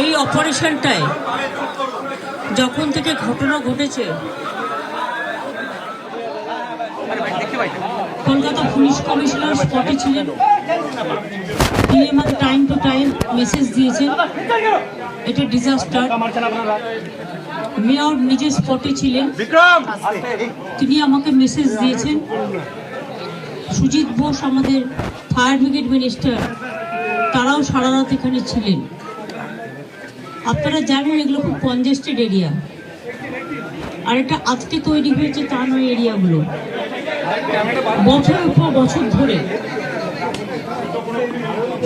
এই অপারেশনটায় যখন থেকে ঘটনা ঘটেছে কলকাতা পুলিশ কমিশনার স্পটে ছিলেন। তিনি আমাকে টাইম টু টাইম মেসেজ দিয়েছেন। এটা ডিজাস্টার মেয়র নিজে স্পটে ছিলেন। তিনি আমাকে মেসেজ দিয়েছেন। সুজিত বোস আমাদের ফায়ার ব্রিগেড মিনিস্টার তারাও সারা রাত এখানে ছিলেন। আপনারা জানেন এগুলো খুব কনজেস্টেড এরিয়া আর এটা আজকে তৈরি হয়েছে তা নয় এরিয়াগুলো। বছরের পর বছর ধরে,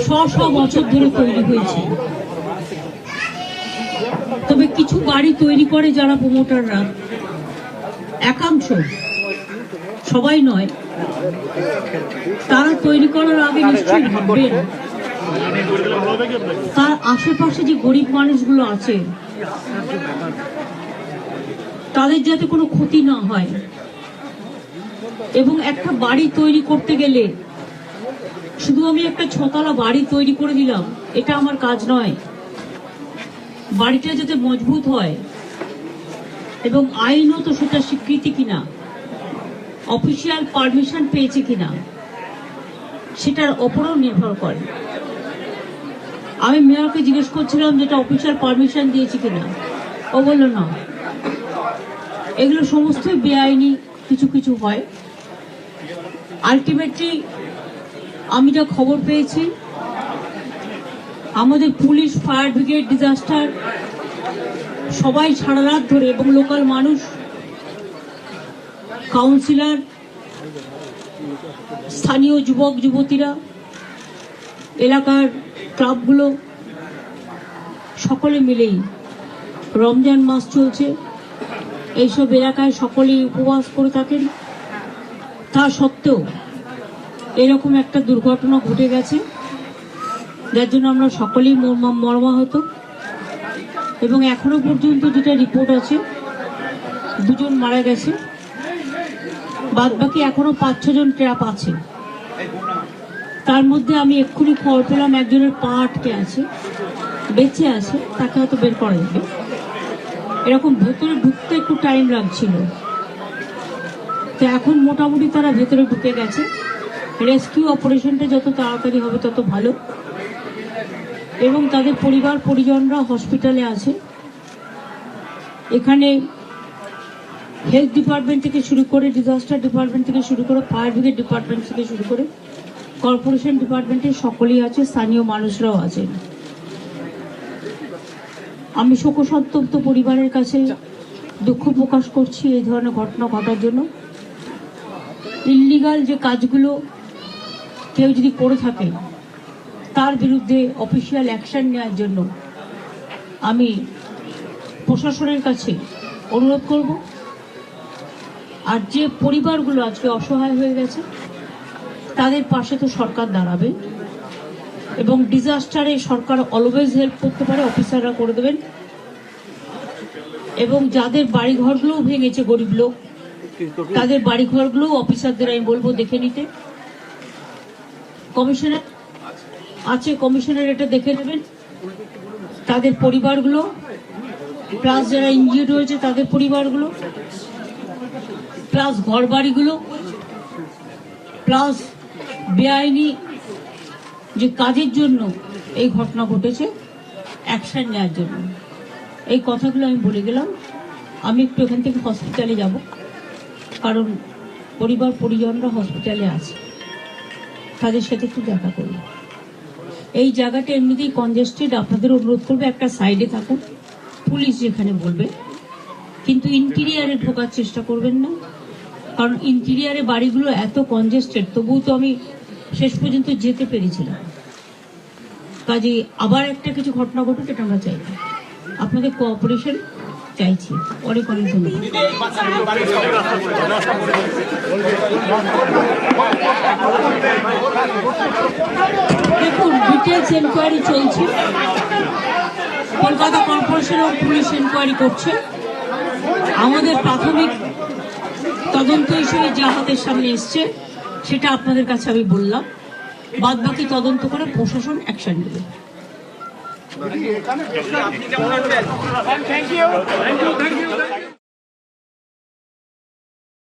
শ শ বছর ধরে তৈরি হয়েছে। তবে কিছু বাড়ি তৈরি করে যারা প্রমোটাররা একাংশ, সবাই নয়, তারা তৈরি করার আগে নিশ্চয়ই ভাববেন তার আশেপাশে যে গরিব মানুষগুলো আছে, তাদের যাতে কোনো ক্ষতি না হয়। এবং একটা বাড়ি তৈরি করতে গেলে শুধু আমি একটা ছতলা বাড়ি তৈরি করে দিলাম, এটা আমার কাজ নয়। বাড়িটা যাতে মজবুত হয় এবং আইনত সেটা স্বীকৃতি কিনা, অফিসিয়াল পারমিশন পেয়েছে কিনা, সেটার ওপরও নির্ভর করে। আমি মেয়রকে জিজ্ঞেস করছিলাম যেটা অফিসার পারমিশন দিয়েছে কিনা। ও বলল, না। এগুলো সমস্তই বেআইনি, কিছু কিছু হয়। আলটিমেটলি আমি যা খবর পেয়েছি, আমাদের পুলিশ ফায়ার ব্রিগেড ডিজাস্টার সবাই সারা রাত ধরে এবং লোকাল মানুষ কাউন্সিলর স্থানীয় যুবক, যুবতীরা, এলাকার ক্লাবগুলো সকলে মিলেই রমজান মাস চলছে। এইসব এলাকায় সকলেই উপবাস করে থাকেন। তা সত্ত্বেও এরকম একটা দুর্ঘটনা ঘটে গেছে, যার জন্য আমরা সকলেই মর্মা- মর্মাহত। এবং এখনও পর্যন্ত যেটা রিপোর্ট আছে, দুজন মারা গেছে। বাদ বাকি এখনও পাঁচ ছজন ট্র্যাপ আছে। তার মধ্যে আমি এক্ষুনি খবর পেলাম একজনের পা আটকে আছে, বেঁচে আছে, তাকে হয়তো বের করা যাবে। এরকম ভেতরে ঢুকতে একটু টাইম লাগছিল। তো এখন মোটামুটি তারা ভেতরে ঢুকে গেছে। রেস্কিউ অপারেশনটা যত তাড়াতাড়ি হবে তত ভালো। এবং তাদের পরিবার, পরিজনরা হসপিটালে আছে। এখানে হেলথ ডিপার্টমেন্ট থেকে শুরু করে ডিজাস্টার ডিপার্টমেন্ট থেকে শুরু করে ফায়ার ব্রিগেড ডিপার্টমেন্ট থেকে শুরু করে কর্পোরেশন ডিপার্টমেন্টে সকলেই আছে, স্থানীয় মানুষরাও আছেন আমি শোকসন্তপ্ত পরিবারের কাছে দুঃখ প্রকাশ করছি এই ধরনের ঘটনা ঘটার জন্য। ইল্লিগাল যে কাজগুলো কেউ যদি করে থাকে, তার বিরুদ্ধে অফিসিয়াল অ্যাকশন নেওয়ার জন্য আমি প্রশাসনের কাছে অনুরোধ করব। আর যে পরিবারগুলো আজকে অসহায় হয়ে গেছে তাদের পাশে তো সরকার দাঁড়াবে। এবং ডিজাস্টারে সরকার অলওয়েজ হেল্প করতে পারে অফিসাররা করে দেবেন। এবং যাদের বাড়ি ঘরগুলোও ভেঙেছে গরিব লোক, তাদের বাড়ি ঘরগুলো অফিসারদের আমি বলব, দেখে নিতে। কমিশনার আছে কমিশনার এটা দেখে নেবেন। তাদের পরিবারগুলো প্লাস যারা ইনজিওর্ড হয়েছে তাদের পরিবারগুলো প্লাস ঘর বাড়িগুলো প্লাস বেআইনি যে কাজের জন্য এই ঘটনা ঘটেছে অ্যাকশন নেওয়ার জন্য। এই কথাগুলো আমি বলে গেলাম। আমি একটু এখান থেকে হসপিটালে যাব, কারণ পরিবার পরিজনরা হসপিটালে আছে। তাদের সাথে একটু দেখা করব। এই জায়গাটা এমনিতেই কনজেস্টেড আপনাদের অনুরোধ করবে একটা সাইডে থাকুন। পুলিশ যেখানে বলবে। কিন্তু ইন্টিরিয়ারে ঢোকার চেষ্টা করবেন না। কারণ ইন্টিরিয়ারে বাড়িগুলো এত কনজেস্টেড তবুও তো আমি শেষ পর্যন্ত যেতে পেরেছিলাম। কাজে আবার একটা কিছু ঘটনা ঘটুক, এটা আমরা চাই। আপনাদের কোঅপারেশন চাইছি। অনেক অনেক দেখুন ডিটেলস এনকোয়ারি চলছে। কলকাতা কর্পোরেশনও পুলিশ এনকোয়ারি করছে। আমাদের প্রাথমিক তদন্ত হিসেবে যা হাতের সামনে এসছে, সেটা আপনাদের কাছে আমি বললাম। বাদ বাকি তদন্ত করে প্রশাসন অ্যাকশন নেবে।